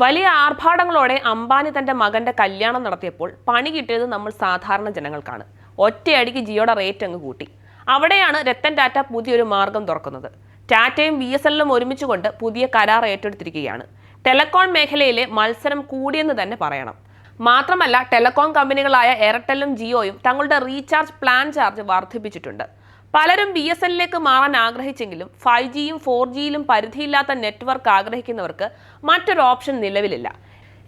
വലിയ ആർഭാടങ്ങളോടെ അംബാനി തന്റെ മകന്റെ കല്യാണം നടത്തിയപ്പോൾ പണി കിട്ടിയത് നമ്മൾ സാധാരണ ജനങ്ങൾക്കാണ്. ഒറ്റയടിക്ക് ജിയോയുടെ റേറ്റ് അങ്ങ് കൂട്ടി. അവിടെയാണ് രത്തൻ ടാറ്റ പുതിയൊരു മാർഗം തുറക്കുന്നത്. ടാറ്റയും ബി എസ് എല്ലും ഒരുമിച്ചുകൊണ്ട് പുതിയ കരാർ ഏറ്റെടുത്തിരിക്കുകയാണ്. ടെലകോം മേഖലയിലെ മത്സരം കൂടിയെന്ന് തന്നെ പറയണം. മാത്രമല്ല ടെലകോം കമ്പനികളായ എയർടെല്ലും ജിയോയും തങ്ങളുടെ റീചാർജ് പ്ലാൻ ചാർജ് വർദ്ധിപ്പിച്ചിട്ടുണ്ട്. പലരും ബി എസ് എല്ലിലേക്ക് മാറാൻ ആഗ്രഹിച്ചെങ്കിലും ഫൈവ് ജിയും ഫോർ ജിയിലും പരിധിയില്ലാത്ത നെറ്റ്വർക്ക് ആഗ്രഹിക്കുന്നവർക്ക് മറ്റൊരു ഓപ്ഷൻ നിലവിലില്ല.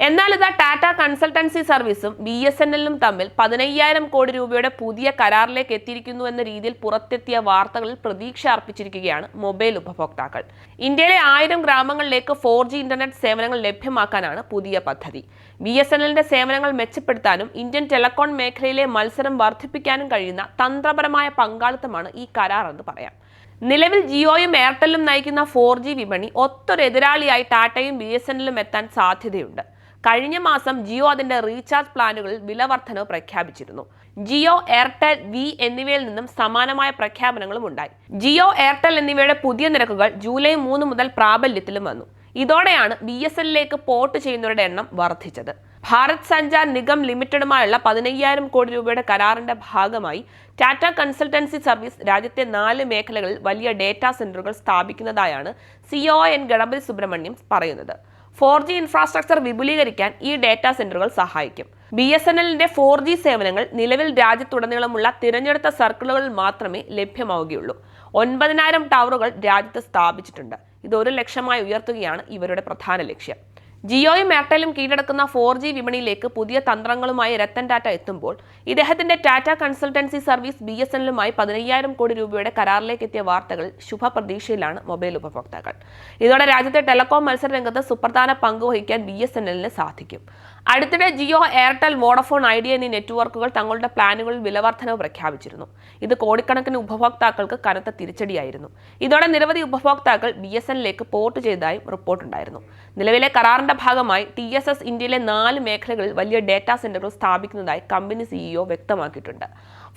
എന്നാൽ ഇതാ ടാറ്റ കൺസൾട്ടൻസി സർവീസും ബി എസ് എൻ എല്ലും തമ്മിൽ പതിനയ്യായിരം കോടി രൂപയുടെ പുതിയ കരാറിലേക്ക് എത്തിയിരിക്കുന്നു എന്ന രീതിയിൽ പുറത്തെത്തിയ വാർത്തകളിൽ പ്രതീക്ഷ അർപ്പിച്ചിരിക്കുകയാണ് മൊബൈൽ ഉപഭോക്താക്കൾ. ഇന്ത്യയിലെ ആയിരം ഗ്രാമങ്ങളിലേക്ക് ഫോർ ജി ഇന്റർനെറ്റ് സേവനങ്ങൾ ലഭ്യമാക്കാനാണ് പുതിയ പദ്ധതി. ബി എസ് എൻ എല്ലിന്റെ സേവനങ്ങൾ മെച്ചപ്പെടുത്താനും ഇന്ത്യൻ ടെലികോൺ മേഖലയിലെ മത്സരം വർദ്ധിപ്പിക്കാനും കഴിയുന്ന തന്ത്രപരമായ പങ്കാളിത്തമാണ് ഈ കരാർ എന്ന് പറയാം. നിലവിൽ ജിയോയും എയർടെല്ലും നയിക്കുന്ന ഫോർ ജി വിപണി ഒത്തൊരു എതിരാളിയായി ടാറ്റയും ബി എസ് എൻ എല്ലും എത്താൻ സാധ്യതയുണ്ട്. കഴിഞ്ഞ മാസം ജിയോ അതിന്റെ റീചാർജ് പ്ലാനുകളിൽ വില വർധനവ് പ്രഖ്യാപിച്ചിരുന്നു. ജിയോ എയർടെൽ വി എന്നിവയിൽ നിന്നും സമാനമായ പ്രഖ്യാപനങ്ങളും ഉണ്ടായി. ജിയോ എയർടെൽ എന്നിവയുടെ പുതിയ നിരക്കുകൾ ജൂലൈ മൂന്ന് മുതൽ പ്രാബല്യത്തിലും വന്നു. ഇതോടെയാണ് ബി എസ് എല്ലിലേക്ക് പോർട്ട് ചെയ്യുന്നവരുടെ എണ്ണം വർദ്ധിച്ചത്. ഭാരത് സഞ്ചാർ നിഗം ലിമിറ്റഡുമായുള്ള പതിനയ്യായിരം കോടി രൂപയുടെ കരാറിന്റെ ഭാഗമായി ടാറ്റ കൺസൾട്ടൻസി സർവീസ് രാജ്യത്തെ നാല് മേഖലകളിൽ വലിയ ഡേറ്റാ സെന്ററുകൾ സ്ഥാപിക്കുന്നതായാണ് സിഒ എൻ ഗണപതി സുബ്രഹ്മണ്യം പറയുന്നത്. ഫോർ ജി ഇൻഫ്രാസ്ട്രക്ചർ വിപുലീകരിക്കാൻ ഈ ഡേറ്റാ സെന്ററുകൾ സഹായിക്കും. ബി എസ് എൻ എല്ലിന്റെ ഫോർ ജി സേവനങ്ങൾ നിലവിൽ രാജ്യത്തുടനീളമുള്ള തിരഞ്ഞെടുത്ത സർക്കിളുകളിൽ മാത്രമേ ലഭ്യമാവുകയുള്ളൂ. ഒൻപതിനായിരം ടവറുകൾ രാജ്യത്ത് സ്ഥാപിച്ചിട്ടുണ്ട്. ഇത് ഒരു ലക്ഷമായി ഉയർത്തുകയാണ് ഇവരുടെ പ്രധാന ലക്ഷ്യം. ജിയോയും എയർടെലും കീഴടക്കുന്ന ഫോർ ജി വിപണിയിലേക്ക് പുതിയ തന്ത്രങ്ങളുമായി രത്തൻ ടാറ്റ എത്തുമ്പോൾ ഇദ്ദേഹത്തിന്റെ Tata consultancy service B S എല്ലുമായി പതിനയ്യായിരം കോടി രൂപയുടെ കരാറിലേക്ക് എത്തിയ വാർത്തകൾ ശുഭപ്രതീക്ഷയിലാണ് മൊബൈൽ ഉപഭോക്താക്കൾ. ഇതോടെ രാജ്യത്തെ ടെലികോം മത്സര രംഗത്ത് സുപ്രധാന പങ്ക് വഹിക്കാൻ ബി എസ് എൻ എല്ലിന് സാധിക്കും. അടുത്തിടെ ജിയോ എയർടെൽ വോഡഫോൺ ഐഡിയ എന്നീ നെറ്റ്വർക്കുകൾ തങ്ങളുടെ പ്ലാനുകളിൽ വിലവർദ്ധനവ് പ്രഖ്യാപിച്ചിരുന്നു. ഇത് കോടിക്കണക്കിന് ഉപഭോക്താക്കൾക്ക് കനത്ത തിരിച്ചടിയായിരുന്നു. ഇതോടെ നിരവധി ഉപഭോക്താക്കൾ ബി എസ് എന്നിലേക്ക് പോർട്ട് ചെയ്തതായും റിപ്പോർട്ടുണ്ടായിരുന്നു. നിലവിലെ കരാറിന്റെ ഭാഗമായി ടി എസ് എസ് ഇന്ത്യയിലെ നാല് മേഖലകളിൽ വലിയ ഡേറ്റാ സെന്ററുകൾ സ്ഥാപിക്കുന്നതായി കമ്പനി സിഇഒ വ്യക്തമാക്കിയിട്ടുണ്ട്.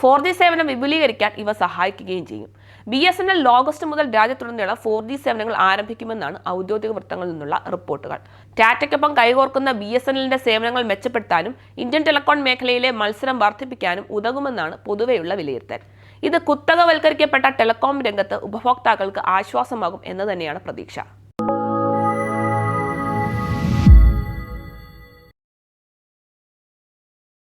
ഫോർ ജി സേവനം വിപുലീകരിക്കാൻ ഇവ സഹായിക്കുകയും ചെയ്യും. B S N L August മുതൽ രാജ്യത്തുടനീളം ഫോർ ജി സേവനങ്ങൾ ആരംഭിക്കുമെന്നാണ് ഔദ്യോഗിക വൃത്തങ്ങളിൽ നിന്നുള്ള റിപ്പോർട്ടുകൾ. ടാറ്റയ്ക്കൊപ്പം കൈകോർക്കുന്ന ബി എസ് എൻ എല്ലിന്റെ സേവനങ്ങൾ മെച്ചപ്പെടുത്താനും ഇന്ത്യൻ ടെലികോം മേഖലയിലെ മത്സരം വർദ്ധിപ്പിക്കാനും ഉതകുമെന്നാണ് പൊതുവെയുള്ള വിലയിരുത്തൽ. ഇത് കുത്തകവൽക്കരിക്കപ്പെട്ട ടെലികോം രംഗത്ത് ഉപഭോക്താക്കൾക്ക് ആശ്വാസമാകും എന്ന് തന്നെയാണ് പ്രതീക്ഷ.